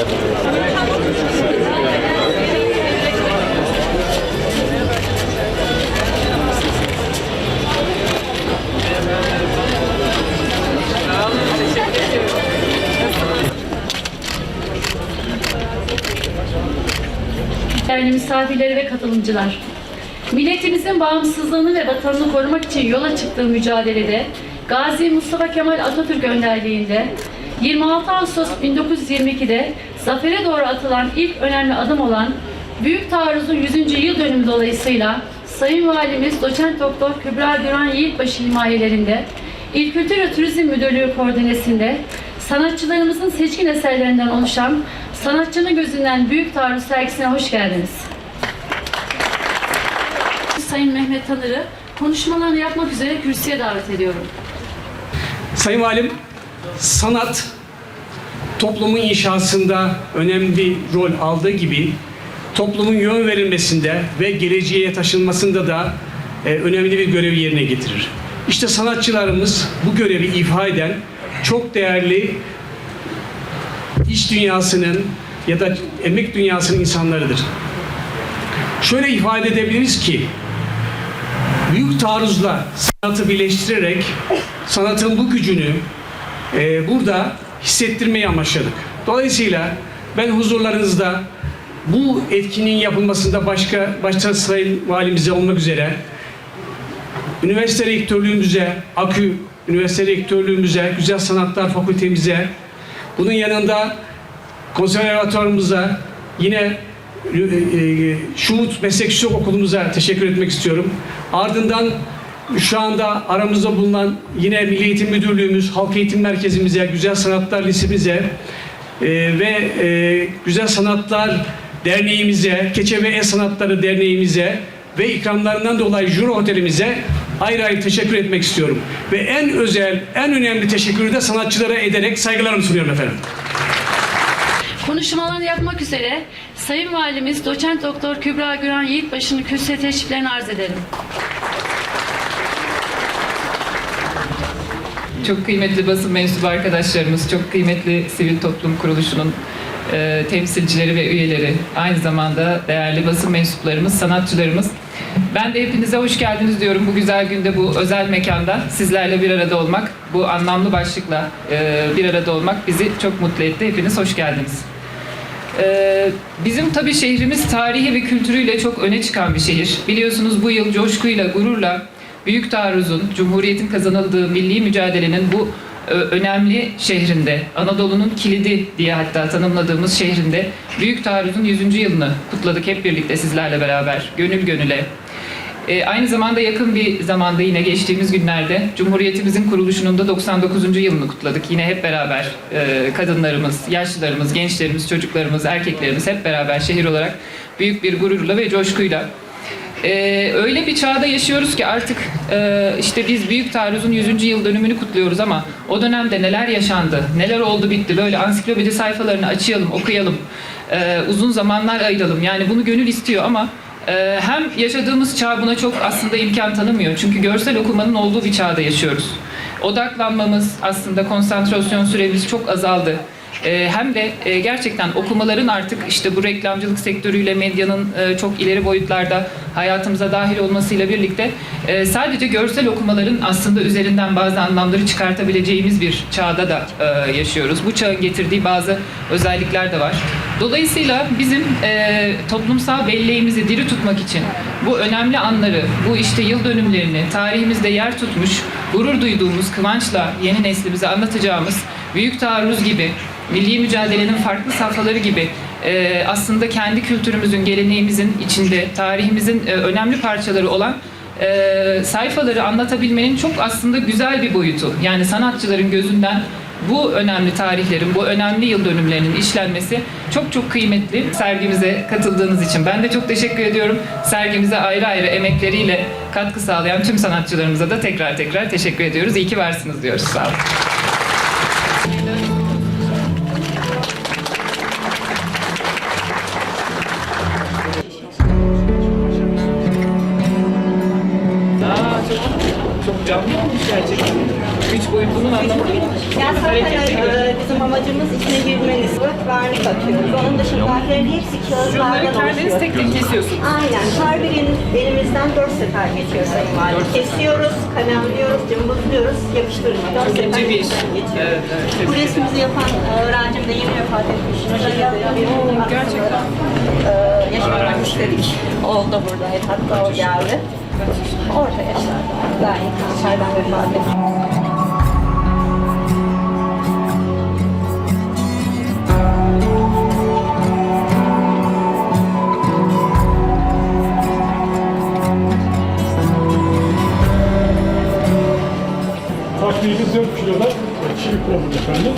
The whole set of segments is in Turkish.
Değerli misafirleri ve katılımcılar, milletimizin bağımsızlığını ve vatanını korumak için yola çıktığı mücadelede Gazi Mustafa Kemal Atatürk önderliğinde 26 Ağustos 1922'de zafere doğru atılan ilk önemli adım olan Büyük Taarruz'un 100. yıl dönümü dolayısıyla Sayın Valimiz Doçent Doktor Kübra Güran Yiğitbaşı himayelerinde İl Kültür ve Turizm Müdürlüğü koordinesinde sanatçılarımızın seçkin eserlerinden oluşan Sanatçının Gözünden Büyük Taarruz sergisine hoş geldiniz. Sayın Mehmet Tanır'ı konuşmalarını yapmak üzere kürsüye davet ediyorum. Sayın Valim, sanat toplumun inşasında önemli rol aldığı gibi toplumun yön verilmesinde ve geleceğe taşınmasında da e, önemli bir görevi yerine getirir. İşte sanatçılarımız bu görevi ifa eden çok değerli iş dünyasının ya da emek dünyasının insanlarıdır. Şöyle ifade edebiliriz ki büyük taarruzla sanatı birleştirerek sanatın bu gücünü e, burada hissettirmeyi amaçladık. Dolayısıyla ben huzurlarınızda bu etkinin yapılmasında başka başta Sayın Valimize olmak üzere üniversite rektörlüğümüze, AKÜ üniversite rektörlüğümüze, Güzel Sanatlar Fakültemize, bunun yanında konservatuarımıza, yine e, e, Şumut Meslek Yüksek Okulumuza teşekkür etmek istiyorum. Ardından şu anda aramızda bulunan yine Milli Eğitim Müdürlüğümüz, Halk Eğitim Merkezimize, Güzel Sanatlar Lisemize e, ve e, Güzel Sanatlar Derneğimize, Keçe ve El Sanatları Derneğimize ve ikramlarından dolayı Juro Otelimize ayrı ayrı teşekkür etmek istiyorum. Ve en özel, en önemli teşekkürü de sanatçılara ederek saygılarımı sunuyorum efendim. Konuşmalarını yapmak üzere Sayın Valimiz Doçent Doktor Kübra Güran Yiğitbaşı'nın kürsüye teşriflerini arz edelim. Çok kıymetli basın mensubu arkadaşlarımız, çok kıymetli sivil toplum kuruluşunun e, temsilcileri ve üyeleri, aynı zamanda değerli basın mensuplarımız, sanatçılarımız. Ben de hepinize hoş geldiniz diyorum bu güzel günde, bu özel mekanda sizlerle bir arada olmak, bu anlamlı başlıkla e, bir arada olmak bizi çok mutlu etti. Hepiniz hoş geldiniz. Ee, bizim tabii şehrimiz tarihi ve kültürüyle çok öne çıkan bir şehir. Biliyorsunuz bu yıl coşkuyla, gururla Büyük Taarruz'un, Cumhuriyet'in kazanıldığı milli mücadelenin bu e, önemli şehrinde, Anadolu'nun kilidi diye hatta tanımladığımız şehrinde Büyük Taarruz'un 100. yılını kutladık hep birlikte sizlerle beraber, gönül gönüle. E, aynı zamanda yakın bir zamanda yine geçtiğimiz günlerde Cumhuriyetimizin kuruluşunun da 99. yılını kutladık. Yine hep beraber e, kadınlarımız, yaşlılarımız, gençlerimiz, çocuklarımız, erkeklerimiz hep beraber şehir olarak büyük bir gururla ve coşkuyla ee, öyle bir çağda yaşıyoruz ki artık e, işte biz Büyük Taarruz'un 100. yıl dönümünü kutluyoruz ama o dönemde neler yaşandı, neler oldu bitti böyle ansiklopedi sayfalarını açalım, okuyalım, e, uzun zamanlar ayıralım. Yani bunu gönül istiyor ama e, hem yaşadığımız çağ buna çok aslında imkan tanımıyor. Çünkü görsel okumanın olduğu bir çağda yaşıyoruz. Odaklanmamız, aslında konsantrasyon süremiz çok azaldı. Ee, hem de e, gerçekten okumaların artık işte bu reklamcılık sektörüyle medyanın e, çok ileri boyutlarda hayatımıza dahil olmasıyla birlikte e, sadece görsel okumaların aslında üzerinden bazı anlamları çıkartabileceğimiz bir çağda da yaşıyoruz. Bu çağın getirdiği bazı özellikler de var. Dolayısıyla bizim toplumsal belleğimizi diri tutmak için bu önemli anları, bu işte yıl dönümlerini tarihimizde yer tutmuş, gurur duyduğumuz kıvançla yeni neslimize anlatacağımız büyük taarruz gibi milli mücadelenin farklı safhaları gibi e, aslında kendi kültürümüzün, geleneğimizin içinde, tarihimizin e, önemli parçaları olan e, sayfaları anlatabilmenin çok aslında güzel bir boyutu. Yani sanatçıların gözünden bu önemli tarihlerin, bu önemli yıl dönümlerinin işlenmesi çok çok kıymetli. Sergimize katıldığınız için ben de çok teşekkür ediyorum. Sergimize ayrı ayrı emekleriyle katkı sağlayan tüm sanatçılarımıza da tekrar tekrar teşekkür ediyoruz. İyi ki varsınız diyoruz. Sağ olun. Aa, çok, canlı olmuş gerçekten. Üç boyutlunun anlamı. Ya zaten Hareketli e, bizim amacımız içine girmeniz. Vernik atıyoruz. Onun dışındakilerin hepsi Şunları kağıtlardan kendiniz oluşuyor. tek tek kesiyorsunuz. Aynen. Her birinin elimizden dört sefer geçiyor Sayın Valim. Kesiyoruz, kalemliyoruz, cımbızlıyoruz, yapıştırıyoruz. Dört sefer bir iş. Evet, evet. Bu resmimizi yapan öğrencim de yeni vefat etmiş. gerçekten. Ee, yaşamak istedik. Oğul da buradaydı. Hatta o geldi. Orta yaşlarda. Daha iyi kanserden vefat etti. Oldu efendim.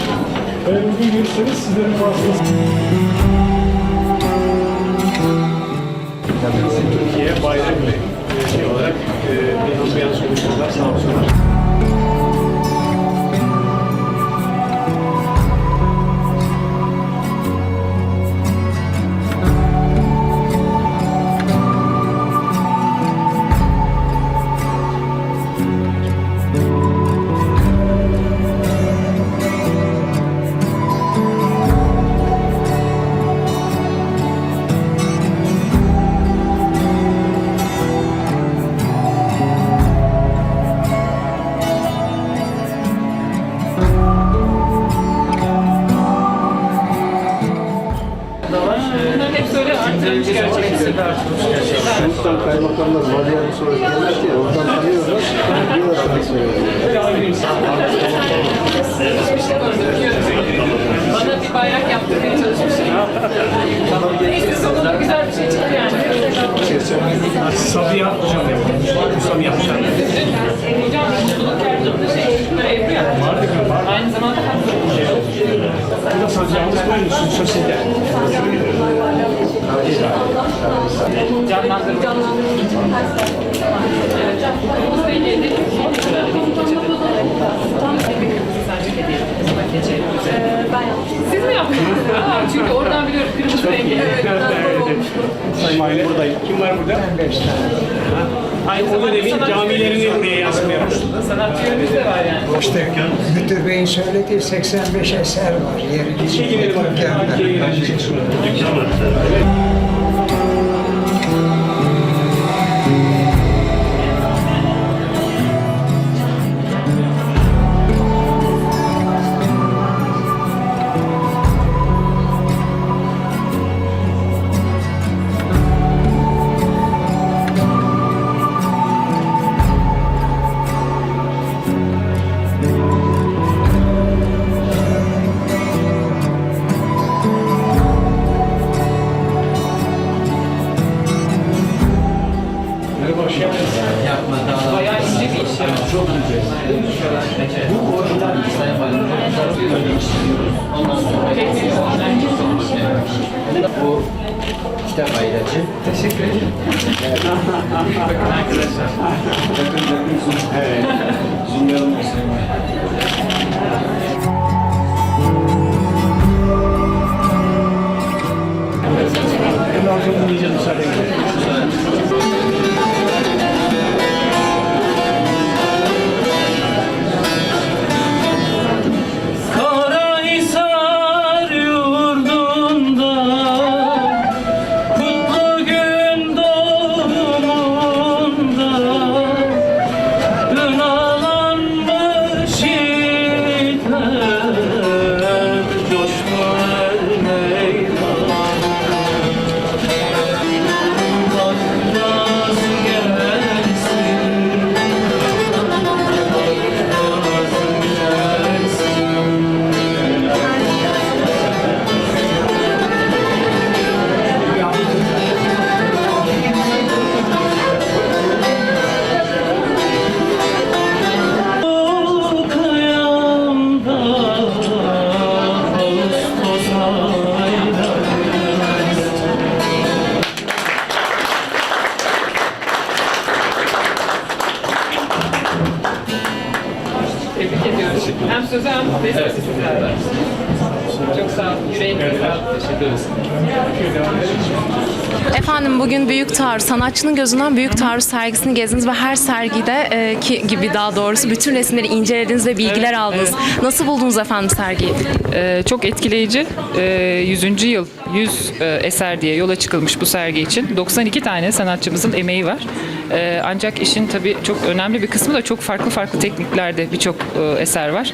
Eğer uygun görürseniz sizlerin vasıtasıyla Kaymakamlar Maliye'nin sonra gelmişti ya, oradan tanıyoruz. Burası söylüyor. Bana bir bayrak yaptırmaya çalışmışlar. Neyse sonunda güzel bir şey çıktı yani. Sabiha hocam yapmış. Sabiha hocam. Hocam mutluluk yardımında şey çocuklara evli ya. Aynı zamanda haklı. Bu da sancağımız koymuşsun sosyete. Canlandırma. Hediye. Kızıma gece. Siz mi yaptınız? Çünkü oradan biliyorum kırmızı rengi. Evet. Sayın Valim buradayım. Kim var burada? Aynı o dönemin camilerini buraya yansıtmaya başladı. Sanatçı yönümüz de var yani. İşte Müdür Bey'in söylediği 85 eser var. Yeri İçeri girelim bakalım. dükkanda. İçeri girelim. Merhaba, bir iş yani. Çok Bu kitap ayracı. Teşekkür ederim. Arkadaşlar. Efendim bugün Büyük Taarruz, sanatçının gözünden Büyük Taarruz sergisini gezdiniz ve her sergide e, ki gibi daha doğrusu bütün resimleri incelediniz ve bilgiler aldınız. Nasıl buldunuz efendim sergiyi? Ee, çok etkileyici. Ee, 100. yıl 100 e, eser diye yola çıkılmış bu sergi için. 92 tane sanatçımızın emeği var. Ee, ancak işin tabii çok önemli bir kısmı da çok farklı farklı tekniklerde birçok e, eser var.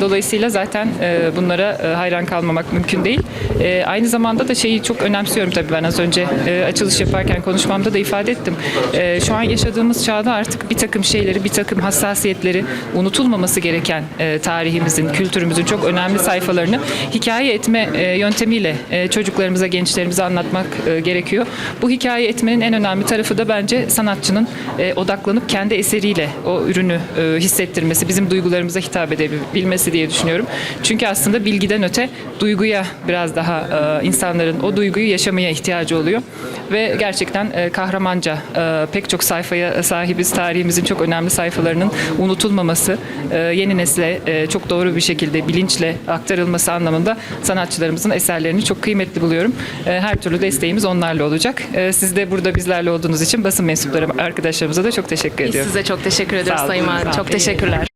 Dolayısıyla zaten e, bunlara e, hayran kalmamak mümkün değil. E, aynı zamanda da şeyi çok önemsiyorum tabii ben az önce e, açılış yaparken konuşmamda da ifade ettim. E, şu an yaşadığımız çağda artık bir takım şeyleri, bir takım hassasiyetleri unutulmaması gereken e, tarihimizin, kültürümüzün çok önemli sayfalarını hikaye etme e, yöntemiyle e, çocuklarımıza, gençlerimize anlatmak e, gerekiyor. Bu hikaye etmenin en önemli tarafı da bence sanatçının e, odaklanıp kendi eseriyle o ürünü e, hissettirmesi, bizim duygularımıza hitap edebilmesi diye düşünüyorum. Çünkü aslında bilgiden öte duyguya biraz daha e, insanların o duyguyu yaşamaya ihtiyacı oluyor. Ve gerçekten e, kahramanca e, pek çok sayfaya sahibiz. Tarihimizin çok önemli sayfalarının unutulmaması, e, yeni nesle e, çok doğru bir şekilde bilinçle aktarılması anlamında sanatçılarımızın eserlerini çok kıymetli buluyorum. E, her türlü desteğimiz onlarla olacak. E, siz de burada bizlerle olduğunuz için basın mensupları arkadaşlarımıza da çok teşekkür Biz ediyorum. size çok teşekkür ediyoruz. Sayın Valim. Çok teşekkürler.